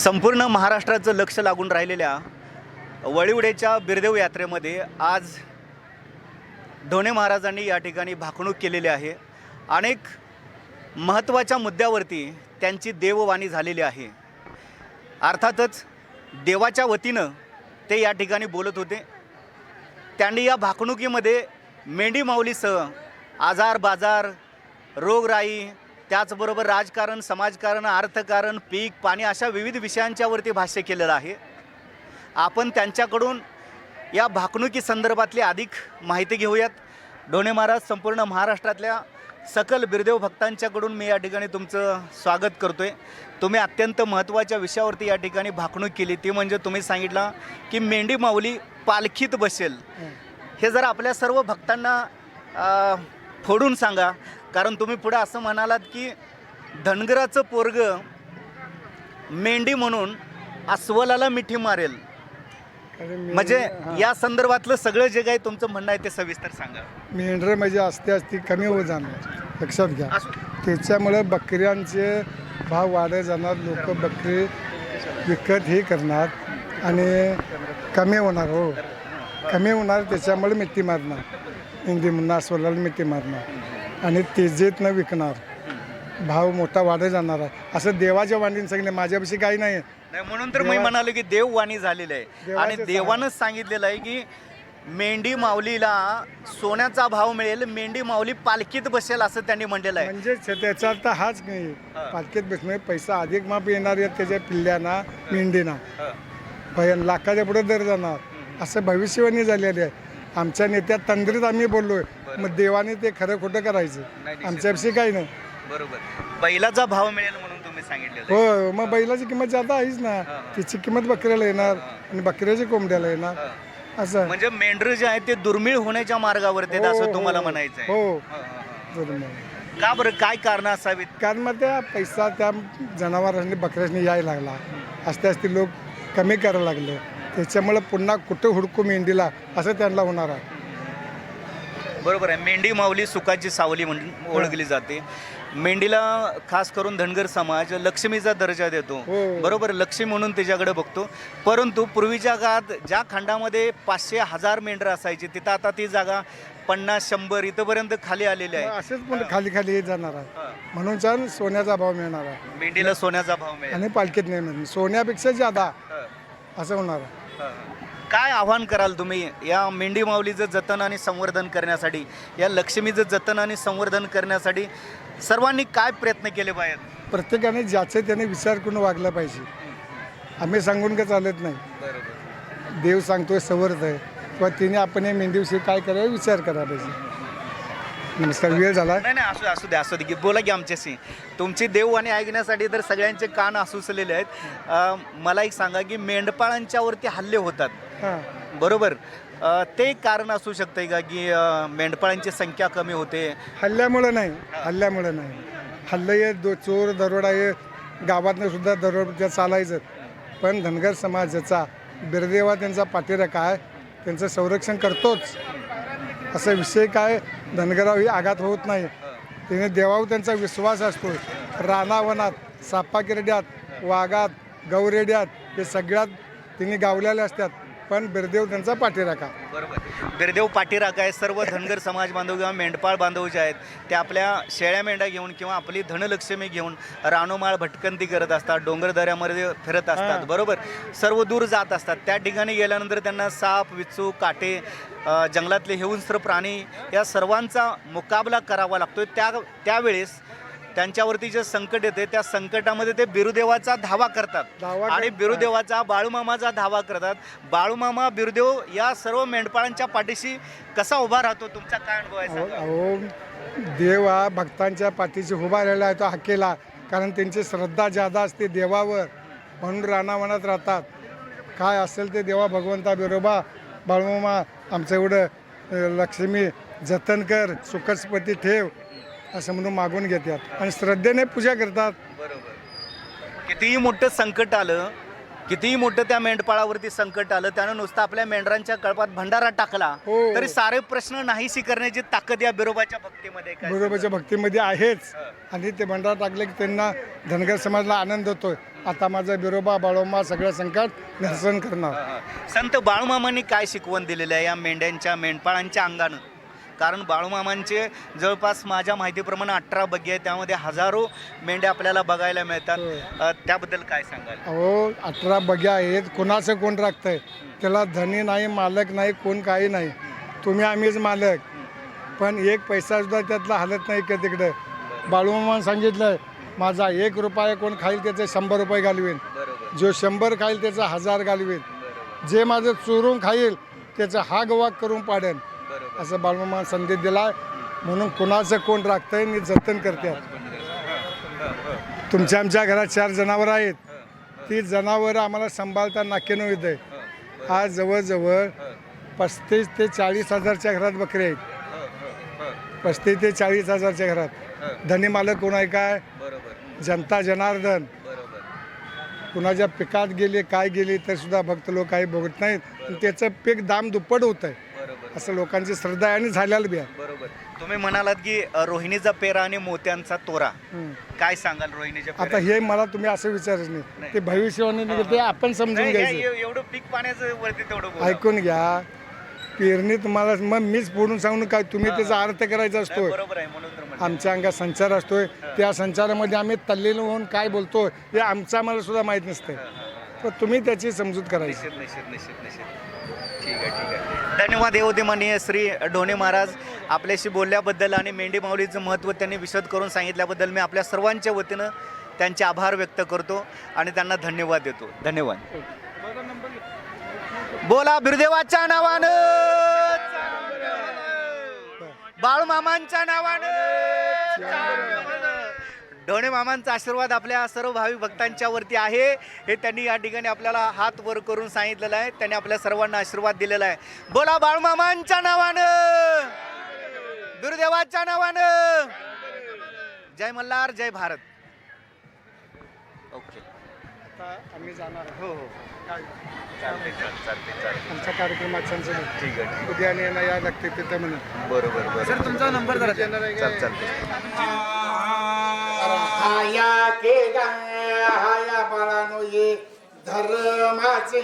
संपूर्ण महाराष्ट्राचं लक्ष लागून राहिलेल्या वळीवडेच्या बिरदेव यात्रेमध्ये आज ढोणे महाराजांनी या ठिकाणी भाकणूक केलेली आहे. अनेक महत्त्वाच्या मुद्द्यावरती त्यांची देववाणी झालेली आहे. अर्थातच देवाच्या वतीनं ते या ठिकाणी बोलत होते. त्यांनी या भाकणुकीमध्ये मेंढी माऊलीसह आजार बाजार रोगराई त्याचबरोबर राजकारण समाजकारण अर्थकारण पीक पाणी अशा विविध विषयांच्यावरती भाष्य केलेलं आहे. आपण त्यांच्याकडून या भाकणुकी संदर्भातली अधिक माहिती घेऊयात. ढोणे महाराज संपूर्ण महाराष्ट्रातल्या सकल बिरदेव भक्तांच्याकडून मी या ठिकाणी तुमचं स्वागत करतोय. तुम्ही अत्यंत महत्त्वाच्या विषयावरती या ठिकाणी भाकणूक केली. ती म्हणजे तुम्ही सांगितलं की मेंढी माऊली पालखीत बसेल. हे. जर आपल्या सर्व भक्तांना फोडून सांगा. कारण तुम्ही पुढे असं म्हणालात की धनगराचं पोरग मेंढी म्हणून अस्वलाला मिठी मारेल. म्हणजे या संदर्भातलं सगळं जे काही तुमचं म्हणणं आहे ते सविस्तर सांगा. मेंढरं म्हणजे असते असती कमी होत जाणार. लक्षात घ्या. त्याच्यामुळे बकऱ्यांचे भाव वाढत जाणार. लोक बकरी विकत हे करणार आणि कमी होणार हो. कमी होणार त्याच्यामुळे मिठी मारणार. हिंदी म्हणणार सोलाला मिठी मारणार. आणि तेजीत न विकणार. भाव मोठा वाढत जाणार आहे. असं देवाच्या वाणीने सांगितलं माझ्यापाशी काही नाही आहे. नाही म्हणून तर मी देवा- म्हणालो की देववाणी झालेलं आहे. आणि देवाचं देवानंच सांगितलेलं आहे की मेंढी माऊलीला सोन्याचा भाव मिळेल मेंढी माऊली पालखीत बसेल असं त्यांनी म्हणलेलं आहे. म्हणजे त्याचा अर्थ हाच नाही. हा. पालखीत बसणे पैसा अधिक माप येणार आहेत त्याच्या पिल्ल्यांना मेंढीना. भयन लाखाच्या पुढे दर जाणार. असं भविष्यवाणी झालेली आहे. आमच्या नेत्या तंद्रीत आम्ही बोललोय. मग देवाने ते खरं खोटं करायचं. नाही. आमच्यापाशी काही नाही. बरोबर. बैलाचा भाव मिळेल म्हणून तुम्ही सांगितलेलं आहे. हो मग बैलाची किंमत जादा आहेच ना. तिची किंमत बकऱ्याला येणार आणि बकऱ्याची कोंबड्याला येणार. असं. म्हणजे मेंढर जे आहे ते दुर्मिळ होण्याच्या मार्गावरती आहेत असं हो, तुम्हाला. म्हणायचं आहे हो. हा, हा, हा. बरोबर. का बरं? काय कारण असावीत? कारण मग त्या पैसा त्या जनावरांनी बकऱ्यानी यायला लागला. असते असते लोक कमी करायला लागले. त्याच्यामुळे पुन्हा कुठं हुडकू मेंढीला? असं त्यांना होणार आहे. बरोबर आहे. मेंढी माऊली सुखाची सावली म्हणून ओळखली जाते. मेंढीला खास करून धनगर समाज लक्ष्मीचा दर्जा देतो. हो. बरोबर लक्ष्मी म्हणून त्याच्याकडे बघतो. परंतु पूर्वीच्या काळात ज्या खंडामध्ये पाचशे हजार मेंढरं असायची तिथं आता ती जागा पन्नास शंभर इथंपर्यंत खाली आलेली आहे. असेच पण खाली खाली येत जाणार आहे. म्हणून छान सोन्याचा भाव मिळणार आहे. मेंढीला सोन्याचा भाव मिळेल. आणि पालखीत नाही मिळणार सोन्यापेक्षा जादा. असं होणार आहे. काय आव्हान कराल तुम्ही? या मेंढी माऊलीचं जतन आणि संवर्धन करण्यासाठी या लक्ष्मीचं जतन आणि संवर्धन करण्यासाठी सर्वांनी काय प्रयत्न केले पाहिजेत? प्रत्येकाने ज्याचे त्याने विचार करून वागला पाहिजे. आम्ही सांगून का चालत नाही? देव सांगतोय सवर्ध आहे. किंवा तिने आपण या मेंढीविषयी काय करायला विचार करायला पाहिजे. नमस्कार वेळ झाला. नाही नाही असू दे असू दे असू दे की बोला की आमच्याशी. तुमची देववाणी ऐकण्यासाठी तर सगळ्यांचे कान आसुसलेले आहेत. अं, मला एक सांगा की मेंढपाळांच्यावरती हल्ले होतात. बरोबर. अं, ते एक कारण असू शकते का की अं, मेंढपाळांची संख्या कमी होते? हल्ल्यामुळं नाही. हल्ल्यामुळं नाही. हल्ले ये दो चोर दरोडा ये गावातनं सुद्धा दरोडा चालायचं. पण धनगर समाजाचा बिरदेवा त्यांचा पाठीराखा आहे त्यांचं संरक्षण करतोच. असा विषय काय? धनगरावर आघात होत नाही. त्याने देवावर त्यांचा विश्वास असतो रानावनात सापाकिरड्यात वाघात गौरेड्यात हे सगळ्यात तिने गावलेले असतात. पण बिरदेव त्यांचा पाठीराखा बरोबर. बिरदेव पाठीराख आहे सर्व धनगर समाज बांधव किंवा मेंढपाळ बांधव जे आहेत ते आपल्या शेळ्या मेंढ्या घेऊन किंवा आपली धनलक्ष्मी घेऊन रानोमाळ भटकंती करत असतात डोंगरदऱ्यामध्ये फिरत असतात. बरोबर? सर्व दूर जात असतात. त्या ठिकाणी गेल्यानंतर त्यांना साप विचू काटे अ, जंगलातले हिंस्र प्राणी या सर्वांचा मुकाबला करावा लागतो त्या त्यावेळेस त्यांच्यावरती जे संकट येते त्या संकटामध्ये ते बिरुदेवाचा धावा करतात. आणि. बिरुदेवाचा बाळूमामाचा धावा करतात. बाळूमामा बिरुदेव या सर्व मेंढपाळांच्या पाठीशी कसा उभा राहतो? तुमचा काय अनुभव आहे? देव हा भक्तांच्या पाठीशी उभा राहिला आहे तो हकेला कारण त्यांची श्रद्धा जादा असते देवावर. म्हणून रानावनात राहतात. काय असेल ते देवा भगवंता बिरोबा बाळमामा आमचं एवढं लक्ष्मी जतन कर सुखस्पती ठेव. असं म्हणून मागून घेतात. आणि श्रद्धेने पूजा करतात. बरोबर. कितीही मोठं संकट आलं कितीही मोठं त्या मेंढपाळावरती संकट आलं त्यानं नुसतं आपल्या मेंढरांच्या कळपात भंडारा टाकला हो. तरी सारे प्रश्न नाहीशी करण्याची ताकद या बिरोबाच्या भक्तीमध्ये बिरोबाच्या भक्तीमध्ये आहेच. आणि ते भंडारा टाकले की त्यांना धनगर समाजाला आनंद होतोय. आता माझा बिरोबा बाळोबा सगळं संकट निरसन करणार. संत बाळूमामांनी काय शिकवण दिलेलं आहे या मेंढ्यांच्या मेंढपाळांच्या अंगानं? कारण बाळूमामांचे जवळपास माझ्या माहितीप्रमाणे अठरा बग्गे आहेत. त्यामध्ये हजारो मेंढ्या आपल्याला बघायला मिळतात. अ, त्याबद्दल काय सांगाल? अहो अठरा बग्या आहेत. कोणाचं कोण राखतंय? त्याला धनी नाही मालक नाही कोण काही नाही. तुम्ही आम्हीच मालक. पण एक पैसा सुद्धा त्यातला हलत नाही का तिकडं. बाळूमामान सांगितलं माझा एक रुपया कोण खाईल त्याचे शंभर रुपये घालवेन. बरोबर. जो शंभर खाईल त्याचा हजार घालवेन. जे माझं चोरून खाईल त्याचा हा गवाक करून पाडेन. असं बाळूमामा संदेश दिला म्हणून कुणाचं कोण राखतंय आणि जतन करते. तुमच्या आमच्या घरात चार जनावरं आहेत. ती जनावरं आम्हाला सांभाळता नाकेनं येत आहे आज जवळजवळ पस्तीस ते चाळीस हजारच्या घरात बकरी आहेत. पस्तीस ते चाळीस हजारच्या घरात. धनी मालक कोण आहे काय? जनता जनार्दन. कुणाच्या पिकात गेले काय गेले तर सुद्धा भक्त लोक काही बघत नाहीत. त्याचं पीक दाम दुप्पट होत आहे असं लोकांची श्रद्धा आहे आणि झालेलं बी आहे. बरोबर. तुम्ही म्हणालात की अ, रोहिणीचा पेरा आणि मोत्यांचा तोरा. काय सांगाल रोहिणीच्या आता पेरा हे मला तुम्ही असं विचारच नाही. ते भविष्यवाणी नाही, ते आपण समजून नाही, घ्यायचं. हे- एवढं पीक पाण्याचं वरती तेवढं बोला. ऐकून घ्या. पेरणी तुम्हाला मग मीच फोडून सांगून काय? तुम्ही त्याचा अर्थ करायचा नाही, असतोय. बरोबर आहे म्हणून तर म्हणतो. आमच्या अंगात संचार असतोय. त्या संचारामध्ये आम्ही तल्लीन होऊन काय बोलतो हे आमचं आम्हाला सुद्धा माहीत नसतं तर तुम्ही त्याची समजूत करायची. निश्चित निश्चित निश्चित निश्चित. ठीक आहे ठीक आहे. धन्यवाद येऊ माननीय श्री ढोणे महाराज. आपल्याशी बोलल्याबद्दल आणि मेंढी माऊलीचं महत्त्व त्यांनी विशद करून सांगितल्याबद्दल मी आपल्या सर्वांच्या वतीनं त्यांचे आभार व्यक्त करतो आणि त्यांना धन्यवाद देतो. धन्यवाद. बोला बिरदेवाच्या नावानं. बाळमामांच्या नावानं. ढोणे मामांचा आशीर्वाद आपल्या सर्व भाविक भक्तांच्या वरती आहे. हे त्यांनी या ठिकाणी आपल्याला हात वर करून सांगितलेलं आहे. त्यांनी आपल्या सर्वांना आशीर्वाद दिलेला आहे. बोला बाळूमामांच्या नावानं. दुर्देवाच्या नावानं. जय मल्हार जय भारत. ओके. आम्ही जाणार हो हो. काय चालते चालते चालते आमच्या कार्यक्रमात संसद ठीक आहे ठीक उद्या आणि यांना या लागते तिथं म्हणून. बरोबर बरोबर. सर तुमचा नंबर जरा चाल चालते हाया के हाया बाळानो ये धर्माचे.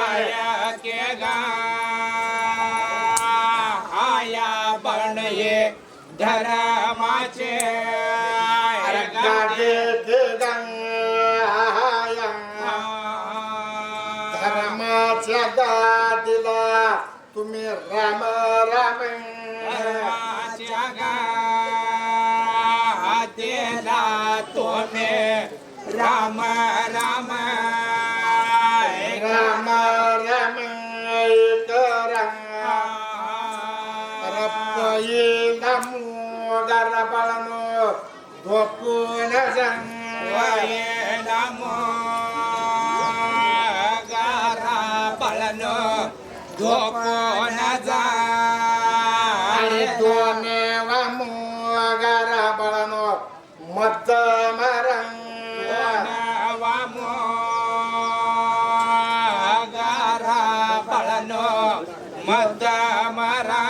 आया के गा आया बन ये धर्माचे. हाया धर्माच्या गादीला तुम्ही राम राम. तुम्ही राम राम राम राम करा रप्पईला मोगार बाळानो धोपून जाण आणि दोन मोगार marang wamo agara palano madamara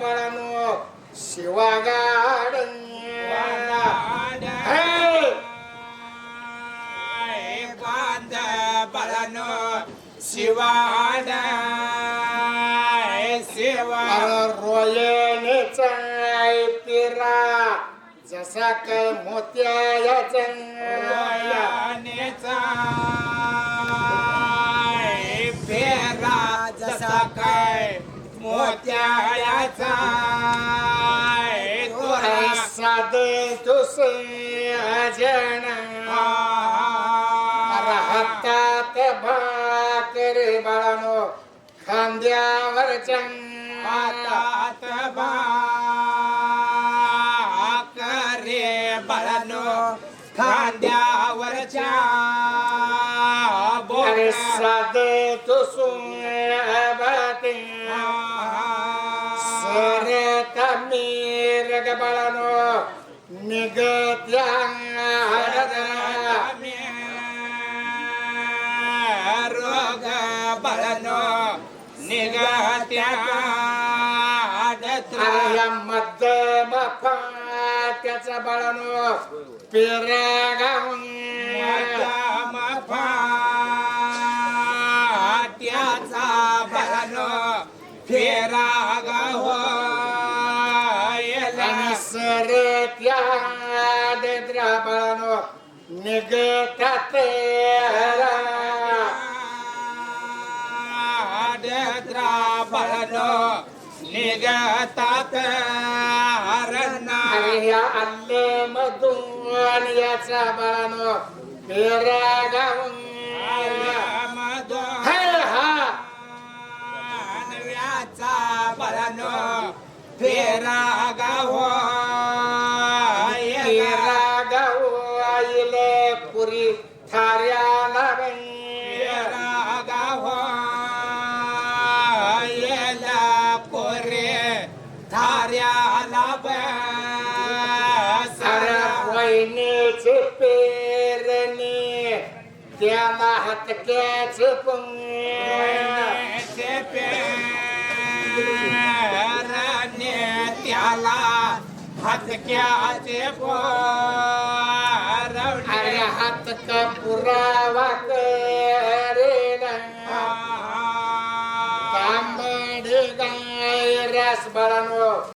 बाळानो शिवागाड बांध बळनो शिवाड शिवा. रोयनेचा पिरा जसा काय मोत्याचा रोयानेचा फेरा मोत्याचा साध तुसे अजन. हातात भाकर बाळानो खांद्यावरच्या हातात करे बळनो खांद्यावरच्या बोट साध तुसुन बाते सरत मीरग बाळानो निगत्या रोग बळनो निगत्या मध्यम फाट्याचा बाळानो पेरा गाऊन त्याचा बळनो फेरा गाव आणि सर त्या देद्रा बाळानो निगतात बळनो निगतात हरणा अरे या अल्ले मधून याचा बाळानो पेरा गाऊन। हे। हा व्याचा बळनो फेरा गाव त्याला हातक्याचे पंग त्याला हतक्याचे अरे हात का पुरावा करेला तांबडी गाय रस बळानो